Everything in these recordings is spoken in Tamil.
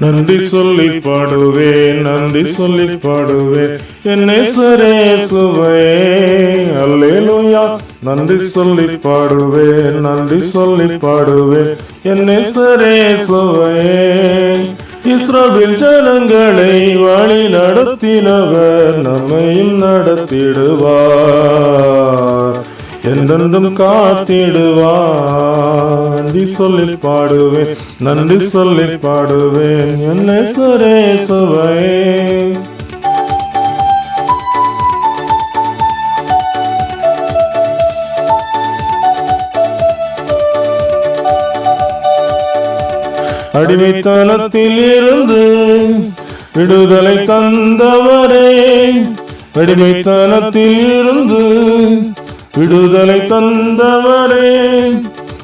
நன்றி சொல்லி பாடுவேன் நன்றி சொல்லி பாடுவேன் என்னை சரே சுவையே அல்லேலூயா. நன்றி சொல்லி பாடுவேன் நன்றி சொல்லி பாடுவேன் என்னை சரே சுவையே இஸ்ரவேல் ஜனங்களை வழி நடத்தினவர் நம்மையும் நடத்திடுவார். என்றென்றும் காத்திடுவார். நன்றி சொல்லி பாடுவேன் நன்றி சொல்லி பாடுவேன். என்ன சரே அடிமைத்தனத்தில் இருந்து விடுதலை தந்தவரே. அடிமைத்தனத்தில் இருந்து விடுதலை தந்தவரே.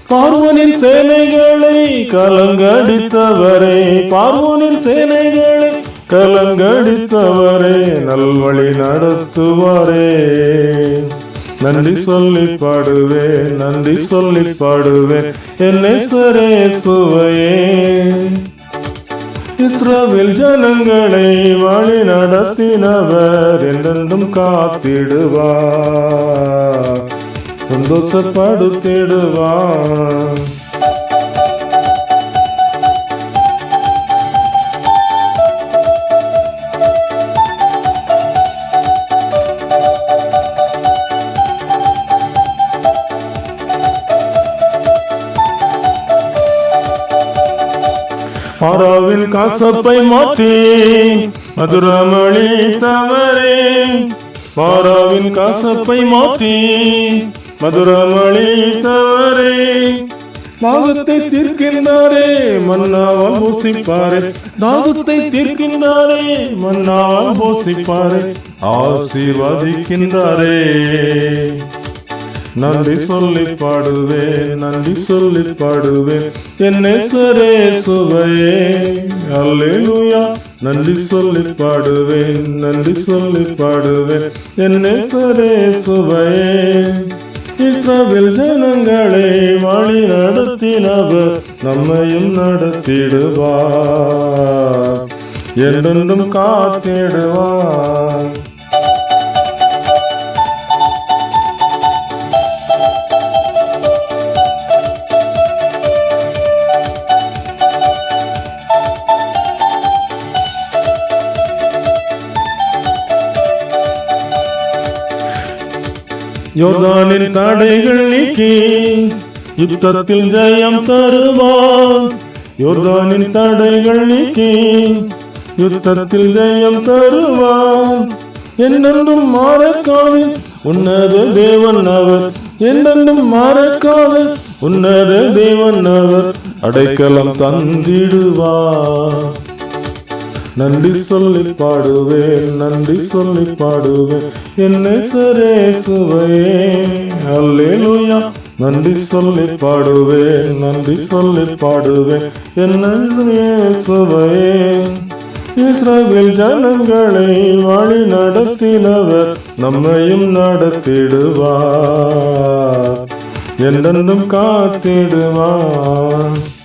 பார்வனின் சேனைகளை கலங்கடித்தவரே பார்வனின் சேனைகளை கலங்கடித்தவரே நல்வழி நடத்துவாரே. நன்றி சொல்லி பாடுவேன் நன்றி சொல்லி பாடுவேன் என்னை சரே சுவையே இஸ்ரவேல் ஜனங்களை வழி நடத்தினவர் என்றென்றும் காத்திடுவார். சந்தோஷப்படுத்திடுவான். ஆராவில் காசப்பை மாற்றி மதுரமளி தவறே மாறாவின் காசப்பை மாற்றி மதுரமளி தவறே தாகத்தை தீர்க்கின்றாரே மன்னாவால் பூசிப்பாரே. தாகத்தை தீர்க்கின்றாரே மன்னாவால் பூசிப்பாரே. ஆசீர்வதிக்கின்றாரே. நன்றி சொல்லி பாடுவேன் நன்றி சொல்லி பாடுவேன். என்னை சரே சுவையே. அல்லேலூயா. நன்றி சொல்லி பாடுவேன் நன்றி சொல்லி பாடுவேன். என்னை சரே சுவையே. இஸ்ரவேல் ஜனங்களை வழி நடத்தினவர் நம்மையும் நடத்திடுவார். என்றென்றும் காத்திடுவார். யோர்தானின் தடைகள் நீக்கி யுத்தத்தில் ஜெயம் தருவார். யோர்தானின் தடைகள் நீக்கி யுத்தத்தில் ஜெயம் தருவார். என்னென்றும் மாறக்காது உன்னது தேவன் அவர். என்னென்றும் மாறக்காது உன்னது தேவன் அவர். அடைக்கலம் தந்திடுவார். நன்றி சொல்லி பாடுவேன் நன்றி சொல்லி பாடுவேன். என்ன சரே சுவையே அல்லேலூயா. நன்றி சொல்லி பாடுவேன் நன்றி சொல்லி பாடுவேன். என்ன சுவையே. இஸ்ரேல் ஜனங்களை வழி நடத்தினவர் நம்மையும் நடத்திடுவார். என்றென்றும் காத்திடுவார்.